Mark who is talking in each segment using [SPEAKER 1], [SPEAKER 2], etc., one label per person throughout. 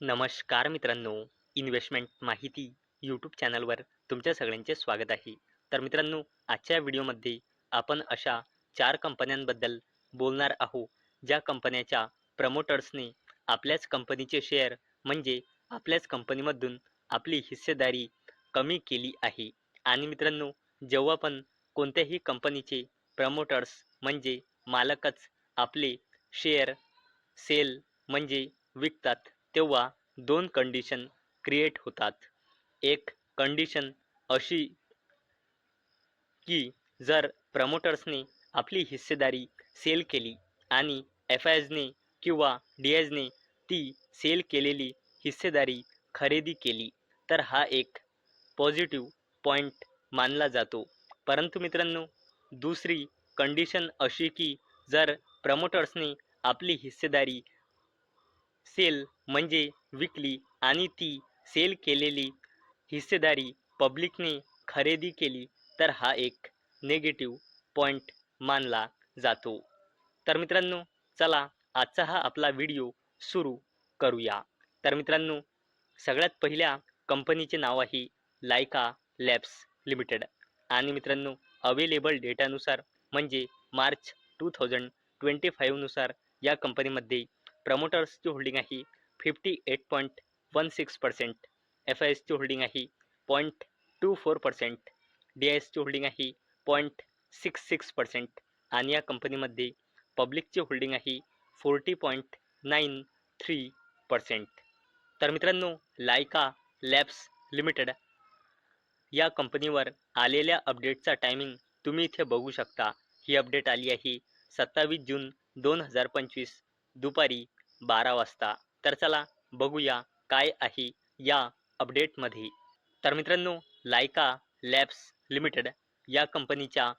[SPEAKER 1] नमस्कार मित्रांनो. इन्व्हेस्टमेंट माहिती यूट्यूब चॅनलवर तुमच्या सगळ्यांचे स्वागत आहे. तर मित्रांनो आजच्या व्हिडिओमध्ये आपण अशा चार कंपन्यांबद्दल बोलणार आहोत. ज्या कंपन्याच्या प्रमोटर्सने आपल्याच कंपनीचे शेअर म्हणजे आपल्याच कंपनीमधून आपली हिस्सेदारी कमी केली आहे. आणि मित्रांनो जेव्हा पण कोणत्याही कंपनीचे प्रमोटर्स म्हणजे मालकच आपले शेअर सेल म्हणजे विकतात तेव्हा दोन कंडिशन क्रिएट होतात. एक कंडिशन अशी की जर प्रमोटर्सने आपली हिस्सेदारी सेल केली आणि एफ आयजने किंवा डी आयजने ती सेल केलेली हिस्सेदारी खरेदी केली तर हा एक पॉझिटिव्ह पॉईंट मानला जातो. परंतु मित्रांनो दुसरी कंडिशन अशी की जर प्रमोटर्सने आपली हिस्सेदारी सेल म्हणजे विकली आणि ती सेल केलेली हिस्सेदारी पब्लिकने खरेदी केली तर हा एक नेगेटिव्ह पॉईंट मानला जातो. तर मित्रांनो चला आजचा हा आपला व्हिडिओ सुरू करूया. तर मित्रांनो सगळ्यात पहिल्या कंपनीचे नाव आहे लायका लॅब्स लिमिटेड आणि मित्रांनो अवेलेबल डेटानुसार म्हणजे मार्च टू थाउजंड ट्वेंटी फाईव्हनुसार या कंपनीमध्ये प्रमोटर्सची होल्डिंग आहे fifty eight point one six percent F I एसची होल्डिंग आहे point two four percent D I एसची होल्डिंग आहे पॉईंट सिक्स सिक्स पर्सेंट आणि या कंपनीमध्ये पब्लिकची होल्डिंग आहे forty point nine three percent तर मित्रांनो लायका लॅब्स लिमिटेड या कंपनीवर आलेल्या अपडेटचा टायमिंग तुम्ही इथे बघू शकता. ही अपडेट आली आहे सत्तावीस जून दोन हजार पंचवीस दुपारी बारा वाजता. तर चला बघूया काय आहे या अपडेटमध्ये. तर मित्रांनो लायका लॅब्स लिमिटेड या कंपनीच्या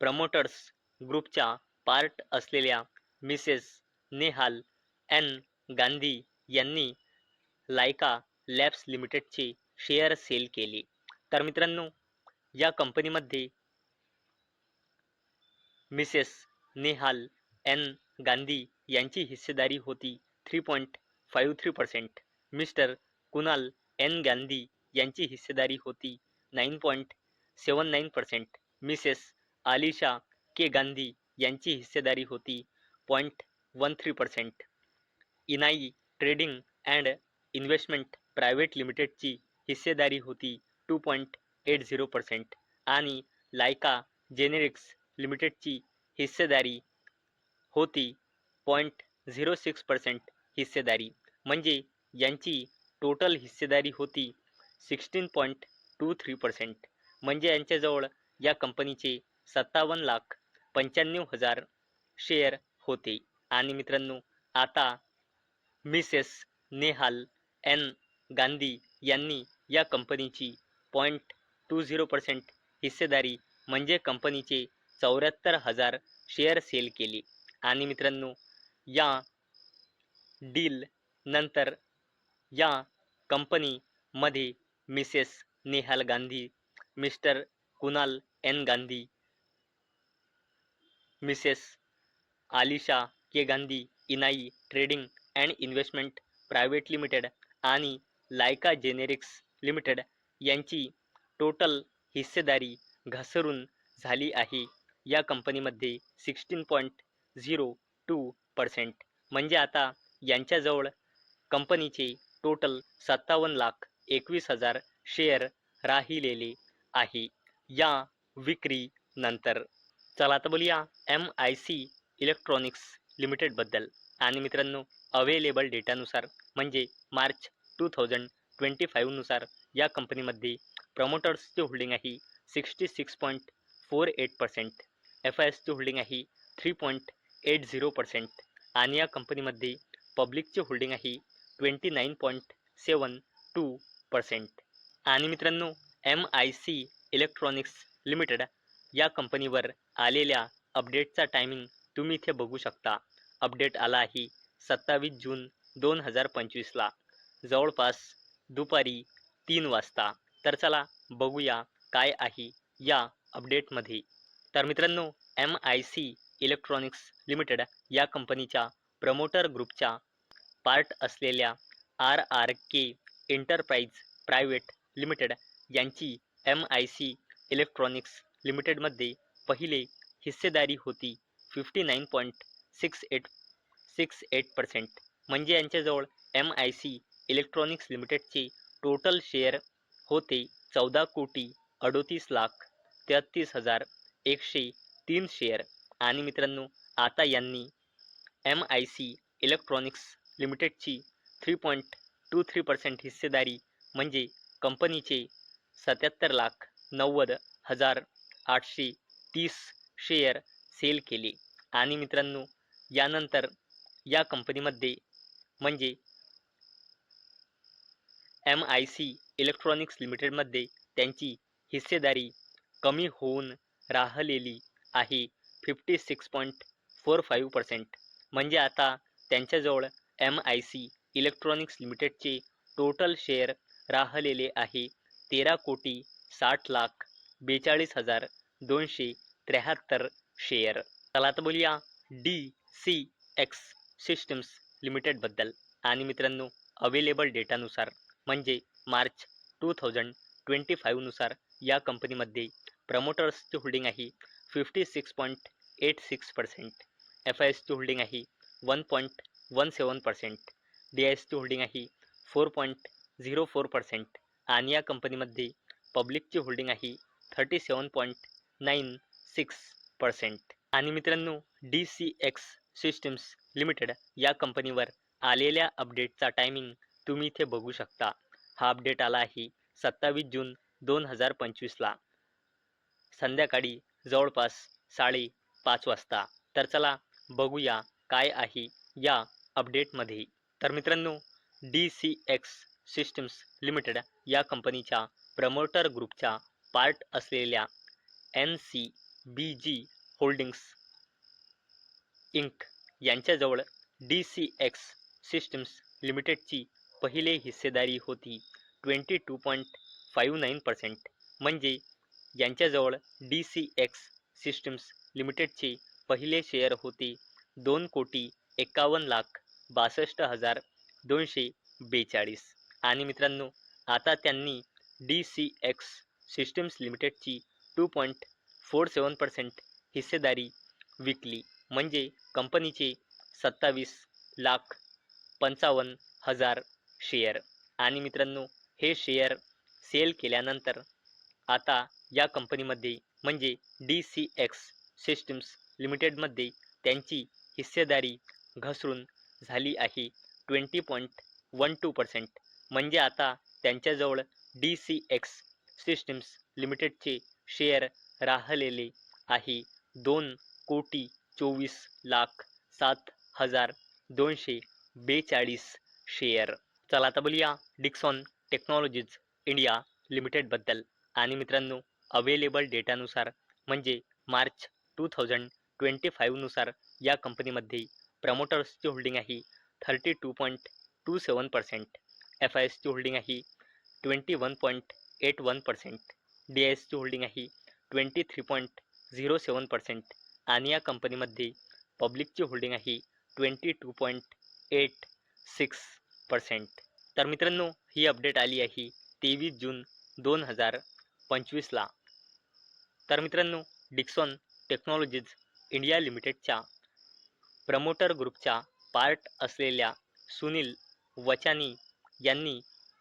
[SPEAKER 1] प्रमोटर्स ग्रुपच्या पार्ट असलेल्या मिसेस नेहाल एन गांधी यांनी लायका लॅब्स लिमिटेडचे शेअर सेल केले. तर मित्रांनो या कंपनीमध्ये मिसेस नेहाल एन गांधी यांची हिस्सेदारी होती. Three point five three percent Mr Kunal N Gandhi यांची हिस्सेदारी होती nine point seven nine percent Mrs Alisha K Gandhi यांची हिस्सेदारी होती point one three percent Inai trading and investment private लिमिटेडची हिस्सेदारी होती two point eight zero percent आणि Lyka generics लिमिटेडची हिस्सेदारी होती पॉईंट झिरो सिक्स पर्सेंट हिस्सेदारी. म्हणजे यांची टोटल हिस्सेदारी होती sixteen point two three percent म्हणजे यांच्याजवळ या कंपनीचे सत्तावन्न लाख पंच्याण्णव हजार शेअर होते. आणि मित्रांनो आता मिसेस नेहाल एन गांधी यांनी या कंपनीची पॉईंट टू झिरो पर्सेंट हिस्सेदारी म्हणजे कंपनीचे चौऱ्याहत्तर हजार शेअर सेल केले. आणि मित्रांनो या डील नंतर या कंपनीमध्ये Mrs Nehal Gandhi Mr Kunal N. Gandhi Mrs Alisha K. Gandhi Inai trading and investment private limited आणि लायका जेनेरिक्स लिमिटेड यांची टोटल हिस्सेदारी घसरून झाली आहे. या कंपनीमध्ये sixteen point zero two percent. म्हणजे आता यांच्याजवळ कंपनीचे टोटल सत्तावन्न लाख एकवीस हजार शेअर राहिलेले आहे. या विक्री नंतर चला आता बोलूया एम आय सी इलेक्ट्रॉनिक्स लिमिटेडबद्दल आणि मित्रांनो अवेलेबल डेटानुसार म्हणजे मार्च टू थाउजंड ट्वेंटी फाईव्हनुसार या कंपनीमध्ये प्रमोटर्सची होल्डिंग आहे sixty six point four eight percent F I एसची होल्डिंग आहे three point eight zero percent आणि या कंपनीमध्ये पब्लिकचे होल्डिंग आहे twenty nine point seven two percent. आणि मित्रांनो M I C electronics limited या कंपनीवर आलेल्या अपडेटचा टायमिंग तुम्ही इथे बघू शकता. अपडेट आला आहे सत्तावीस जून दोन हजार पंचवीसला. जवळपास दुपारी तीन वाजता. तर चला बघूया काय आहे या अपडेटमध्ये. तर मित्रांनो M I C electronics limited या कंपनीच्या प्रमोटर ग्रुपच्या पार्ट असलेल्या R R K enterprise private limited यांची एम आय सी इलेक्ट्रॉनिक्स लिमिटेडमध्ये पहिले हिस्सेदारी होती fifty nine point six eight six eight percent म्हणजे यांच्याजवळ एम आय सी इलेक्ट्रॉनिक्स लिमिटेडचे टोटल शेअर होते चौदा कोटी अडोतीस लाख तेहतीस हजार एकशे तीन शेअर आणि मित्रांनो आता यांनी M I C electronics लिमिटेडची three point two three percent हिस्सेदारी म्हणजे कंपनीचे सत्याहत्तर लाख नव्वद हजार आठशे तीस शेअर सेल केले. आणि मित्रांनो यानंतर या कंपनीमध्ये म्हणजे एम आय सी इलेक्ट्रॉनिक्स लिमिटेडमध्ये त्यांची हिस्सेदारी कमी होऊन राहिलेली आहे fifty six point four five percent म्हणजे आता त्यांच्याजवळ एम आय सी इलेक्ट्रॉनिक्स लिमिटेडचे टोटल शेअर राहिलेले आहे. तेरा कोटी साठ लाख बेचाळीस हजार दोनशे त्र्याहत्तर शेअर चला तर बोलूया डी सी एक्स सिस्टम्स लिमिटेडबद्दल आणि मित्रांनो अवेलेबल डेटानुसार म्हणजे मार्च टू थाउजंड ट्वेंटी फाईव्हनुसार या कंपनीमध्ये प्रमोटर्सची होल्डिंग आहे fifty six point eight six percent F I एसची होल्डिंग आहे one point one seven percent D I एसची होल्डिंग आहे four point zero four percent आणि या कंपनीमध्ये पब्लिकची होल्डिंग आहे thirty seven point nine six percent आणि मित्रांनो D C X systems limited या कंपनीवर आलेल्या अपडेटचा टायमिंग तुम्ही इथे बघू शकता. हा अपडेट आला आहे सत्तावीस जून दोन हजार पंचवीसला संध्याकाळी जवळपास साडेपाच वाजता. तर चला बघूया काय आहे या अपडेटमध्ये तर मित्रांनो D C X systems limited या कंपनीच्या प्रमोटर ग्रुपच्या पार्ट असलेल्या N C B G holdings Inc यांच्याजवळ D C X systems लिमिटेडची पहिले हिस्सेदारी होती twenty two point five nine percent म्हणजे यांच्याजवळ डी सी एक्स सिस्टम्स लिमिटेडचे पहिले शेअर होते दोन कोटी एकावन्न लाख बासष्ट हजार दोनशे बेचाळीस. आणि मित्रांनो आता त्यांनी D C X systems लिमिटेडची two point four seven percent हिस्सेदारी विकली. म्हणजे कंपनीचे सत्तावीस लाख पंचावन्न हजार शेअर आणि मित्रांनो हे शेअर सेल केल्यानंतर आता या कंपनीमध्ये म्हणजे डी सी एक्स सिस्टम्स लिमिटेडमध्ये त्यांची हिस्सेदारी घसरून झाली आहे. Twenty point one two percent म्हणजे आता त्यांच्याजवळ डी सी एक्स सिस्टम्स लिमिटेडचे शेअर राहिलेले आहे. दोन कोटी चोवीस लाख सात हजार दोनशे बेचाळीस शेअर. चला आता बोलूया डिक्सॉन टेक्नॉलॉजीज इंडिया लिमिटेडबद्दल. आणि मित्रांनो अवेलेबल डेटानुसार म्हणजे मार्च टू थाउजंड ट्वेंटी फाईव्हनुसार या कंपनीमध्ये प्रमोटर्सची होल्डिंग आहे thirty two point two seven percent F I एसची होल्डिंग आहे twenty one point eight one percent D I एसची होल्डिंग आहे twenty three point zero seven percent आणि या कंपनीमध्ये पब्लिकची होल्डिंग आहे twenty two point eight six percent तर मित्रांनो ही अपडेट आली आहे तेवीस जून दोन हजार पंचवीसला. तर मित्रांनो डिक्सॉन टेक्नॉलॉजीज इंडिया लिमिटेडच्या प्रमोटर ग्रुपच्या पार्ट असलेल्या सुनील वचानी यांनी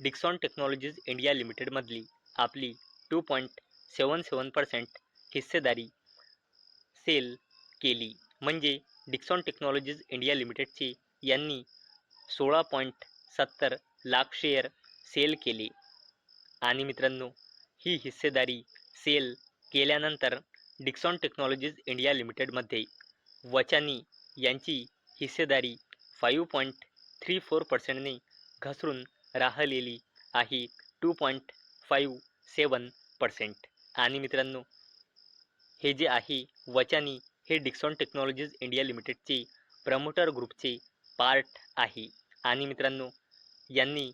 [SPEAKER 1] डिक्सॉन टेक्नॉलॉजीज इंडिया लिमिटेडमधली आपली two point seven seven percent हिस्सेदारी सेल केली. म्हणजे डिक्सॉन टेक्नॉलॉजीज इंडिया लिमिटेडचे यांनी सोळा पॉईंट सत्तर लाख शेअर सेल केले. आणि मित्रांनो ही हिस्सेदारी सेल केल्यानंतर डिक्सॉन टेक्नॉलॉजीज इंडिया लिमिटेडमध्ये वचानी यांची हिस्सेदारी फाईव्ह पॉईंट थ्री फोर पर्सेंटने घसरून राहिलेली आहे. Two point five seven percent. आणि मित्रांनो हे जे आहे वचानी हे डिक्सॉन टेक्नॉलॉजीज इंडिया लिमिटेडचे प्रमोटर ग्रुपचे पार्ट आहे. आणि मित्रांनो यांनी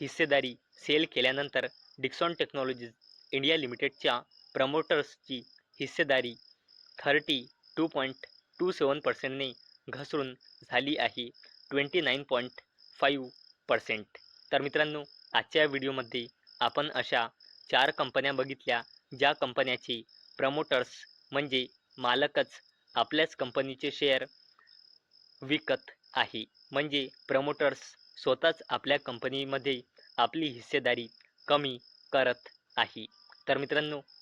[SPEAKER 1] हिस्सेदारी सेल केल्यानंतर डिक्सॉन टेक्नॉलॉजीज इंडिया लिमिटेडच्या प्रमोटर्सची हिस्सेदारी thirty two point two seven पर्सेंटने घसरून झाली आहे. Twenty nine point five percent. तर मित्रांनो आजच्या व्हिडिओमध्ये आपण अशा चार कंपन्या बघितल्या ज्या कंपन्याचे प्रमोटर्स म्हणजे मालकच आपल्याच कंपनीचे शेअर विकत आहे. म्हणजे प्रमोटर्स स्वतःच आपल्या कंपनीमध्ये आपली हिस्सेदारी कमी करत आहे. तर मित्रांनो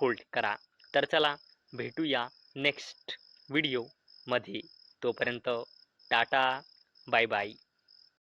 [SPEAKER 1] होल्ड करा. तर चला भेटूया नेक्स्ट व्हिडिओमध्ये तोपर्यंत टाटा बाय बाय